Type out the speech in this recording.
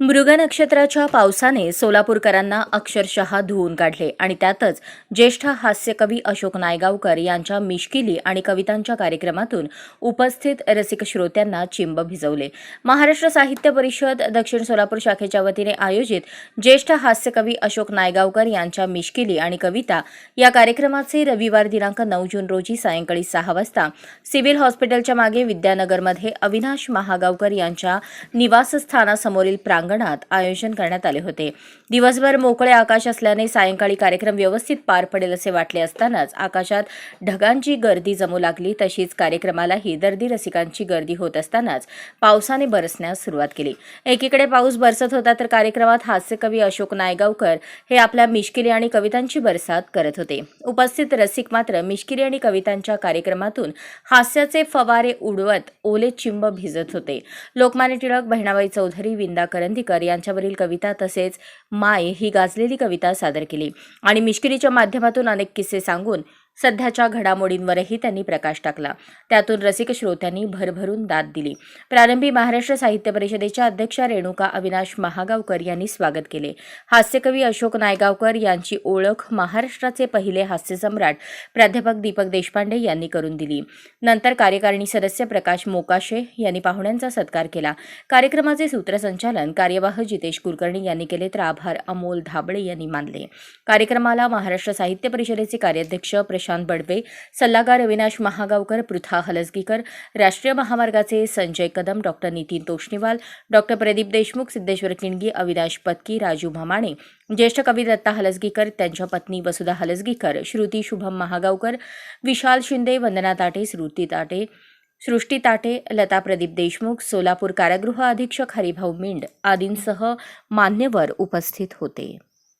मृग नक्षत्राच्या पावसाने सोलापूरकरांना अक्षरशः धुवून काढले आणि त्यातच ज्येष्ठ हास्यकवी अशोक नायगावकर यांच्या मिश्किली आणि कवितांच्या कार्यक्रमातून उपस्थित रसिक श्रोत्यांना चिंब भिजवले. महाराष्ट्र साहित्य परिषद दक्षिण सोलापूर शाखेच्या वतीने आयोजित ज्येष्ठ हास्यकवी अशोक नायगावकर यांच्या मिश्किली आणि कविता या कार्यक्रमाचे रविवार दिनांक नऊ जून रोजी सायंकाळी सहा वाजता सिव्हिल हॉस्पिटलच्या मागे विद्यानगरमध्ये अविनाश महागावकर यांच्या निवासस्थानासमोरील प्रांगणात आयोजन करण्यात आले होते. दिवसभर मोकळे आकाश असल्याने सायंकाळी कार्यक्रम व्यवस्थित पार पडेल असे वाटले असतानाच आकाशात ढगांची गर्दी जमू लागली. तशीच कार्यक्रमालाही दर्दी रसिकांची गर्दी होत असतानाच पावसाने बरसण्यास सुरुवात केली. एकीकडे पाऊस बरसत होता तर कार्यक्रमात हास्यकवी अशोक नायगावकर हे आपल्या मिश्किली आणि कवितांची बरसात करत होते. उपस्थित रसिक मात्र मिश्किली आणि कवितांच्या कार्यक्रमातून हास्याचे फवारे उडवत ओले चिंब भिजत होते. लोकमान्य टिळक बहिणाबाई चौधरी विंदा करंदीकर यांच्यावरील कविता तसेच माय ही गाजलेली कविता सादर केली. आणि मिश्किरीच्या माध्यमातून अनेक किस्से सांगून सध्याच्या घडामोडींवरही त्यांनी प्रकाश टाकला. त्यातून रसिक श्रोत्यांनी भरभरून दाद दिली. प्रारंभी महाराष्ट्र साहित्य परिषदेच्या अध्यक्षा रेणुका अविनाश महागावकर यांनी स्वागत केले. हास्यकवी अशोक नायगावकर यांची ओळख महाराष्ट्राचे पहिले हास्यसम्राट प्राध्यापक दीपक देशपांडे यांनी करून दिली. नंतर कार्यकारिणी सदस्य प्रकाश मोकाशे यांनी पाहुण्यांचा सत्कार केला. कार्यक्रमाचे सूत्रसंचालन कार्यवाह जितेश कुलकर्णी यांनी केले तर आभार अमोल धाबळे यांनी मानले. कार्यक्रमाला महाराष्ट्र साहित्य परिषदेचे कार्याध्यक्ष प्रशांत बडवे सल्लागार अविनाश महागावकर पृथा हलसगीकर राष्ट्रीय महामार्गाचे संजय कदम डॉक्टर नितीन तोष्णीवाल डॉक्टर प्रदीप देशमुख सिद्धेश्वर किणगी अविनाश पत्की राजू भमाणे ज्येष्ठ कवी दत्ता हलसगीकर त्यांच्या पत्नी वसुधा हलसगीकर श्रुती शुभम महागावकर विशाल शिंदे वंदना ताटे श्रुती ताटे सृष्टी ताटे लता प्रदीप देशमुख सोलापूर कारागृह अधीक्षक हरिभाऊ मिंड आदींसह मान्यवर उपस्थित होते.